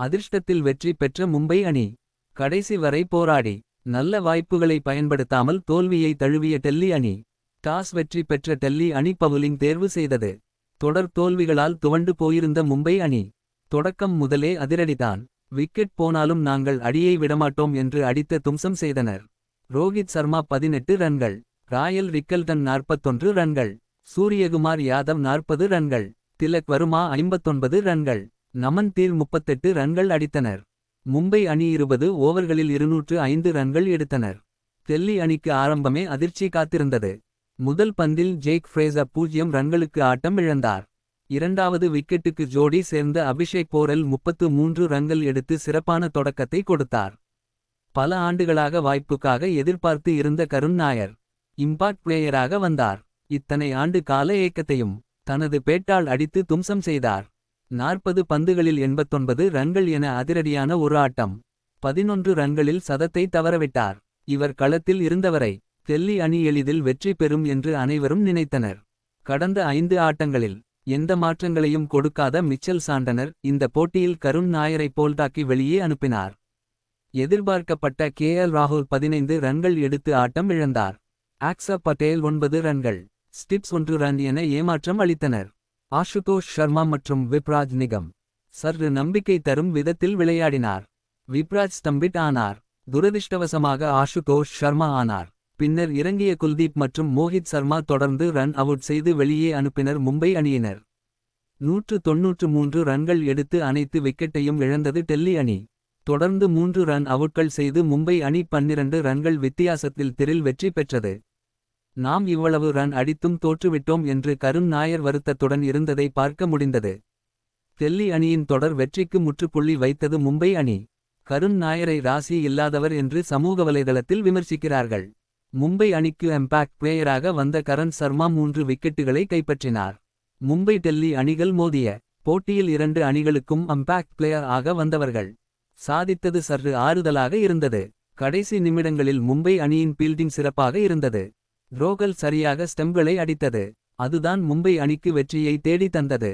அதிர்ஷ்டத்தில் வெற்றி பெற்ற மும்பை அணி. கடைசி வரை போராடி நல்ல வாய்ப்புகளை பயன்படுத்தாமல் தோல்வியை தழுவிய டெல்லி அணி. டாஸ் வெற்றி பெற்ற டெல்லி அணி பவுலிங் தேர்வு செய்தது. தொடர் தோல்விகளால் துவண்டு போயிருந்த மும்பை அணி. தொடக்கம் முதலே அதிரடிதான். விக்கெட் போனாலும் நாங்கள் அடியை விடமாட்டோம் என்று அடித்த தும்சம் செய்தனர். ரோஹித் சர்மா பதினெட்டு ரன்கள் ராயல் ரிக்கல்டன் நாற்பத்தொன்று ரன்கள் சூரியகுமார் யாதவ் நாற்பது ரன்கள் திலக் வருமா ஐம்பத்தொன்பது ரன்கள் நமன் தீர் முப்பத்தெட்டு ரன்கள் அடித்தனர். மும்பை அணி இருபது ஓவர்களில் இருநூற்று ஐந்து ரன்கள் எடுத்தனர். டெல்லி அணிக்கு ஆரம்பமே அதிர்ச்சி காத்திருந்தது. முதல் பந்தில் ஜேக் ஃப்ரேசா பூஜ்ஜியம் ரன்களுக்கு ஆட்டம் இழந்தார். இரண்டாவது விக்கெட்டுக்கு ஜோடி சேர்ந்த அபிஷேக் போரல் முப்பத்து மூன்று ரன்கள் எடுத்து சிறப்பான தொடக்கத்தை கொடுத்தார். பல ஆண்டுகளாக வாய்ப்புக்காக எதிர்பார்த்து இருந்த கருண் நாயர் இம்பாக்ட் பிளேயராக வந்தார். இத்தனை ஆண்டு கால ஏக்கத்தையும் தனது பேட்டால் அடித்து தும்சம் செய்தார். நாற்பது பந்துகளில் எண்பத்தொன்பது ரன்கள் என அதிரடியான ஒரு ஆட்டம். பதினொன்று ரன்களில் சதத்தை தவறவிட்டார். இவர் களத்தில் இருந்தவரை தெல்லி அணி எளிதில் வெற்றி பெறும் என்று அனைவரும் நினைத்தனர். கடந்த ஐந்து ஆட்டங்களில் எந்த மாற்றங்களையும் கொடுக்காத மிச்சல் சாண்டனர் இந்த போட்டியில் கருண் நாயரை போல்டாக்கி வெளியே அனுப்பினார். எதிர்பார்க்கப்பட்ட கே எல் ராகுல் பதினைந்து ரன்கள் எடுத்து ஆட்டம் இழந்தார். ஆக்ஸா பட்டேல் ஒன்பது ரன்கள் ஸ்டிப்ஸ் ஒன்று ரன் என ஏமாற்றம் அளித்தனர். ஆஷுதோஷ் ஷர்மா மற்றும் விப்ராஜ் நிகம். சற்று நம்பிக்கை தரும் விதத்தில் விளையாடினார். விப்ராஜ் ஸ்டம்பிட் ஆனார். துரதிர்ஷ்டவசமாக ஆஷுதோஷ் ஷர்மா ஆனார். பின்னர் இறங்கிய குல்தீப் மற்றும் மோஹித் சர்மா தொடர்ந்து ரன் அவுட் செய்து வெளியே அனுப்பினர் மும்பை அணியினர். நூற்று தொன்னூற்று மூன்று ரன்கள் எடுத்து அனைத்து விக்கெட்டையும் இழந்தது டெல்லி அணி. தொடர்ந்து மூன்று ரன் அவுட்கள் செய்து மும்பை அணி பன்னிரண்டு ரன்கள் வித்தியாசத்தில் திரில் வெற்றி பெற்றது. நாம் இவ்வளவு ரன் அடித்தும் தோற்றுவிட்டோம் என்று கருண் நாயர் வருத்தத்துடன் இருந்ததை பார்க்க முடிந்தது. டெல்லி அணியின் தொடர் வெற்றிக்கு முற்றுப்புள்ளி வைத்தது மும்பை அணி. கருண் நாயரை ராசி இல்லாதவர் என்று சமூக வலைதளத்தில் விமர்சிக்கிறார்கள். மும்பை அணிக்கு எம்பாக்ட் பிளேயராக வந்த கரண் சர்மா மூன்று விக்கெட்டுகளை கைப்பற்றினார். மும்பை டெல்லி அணிகள் மோதிய போட்டியில் இரண்டு அணிகளுக்கும் அம்பாக்ட் பிளேயர் ஆக வந்தவர்கள். சாதித்தது சற்று ஆறுதலாக இருந்தது. கடைசி நிமிடங்களில் மும்பை அணியின் பீல்டிங் சிறப்பாக இருந்தது. ரோகல் சரியாக ஸ்டெம்களை அடித்தது. அதுதான் மும்பை அணிக்கு வெற்றியை தேடி தந்தது.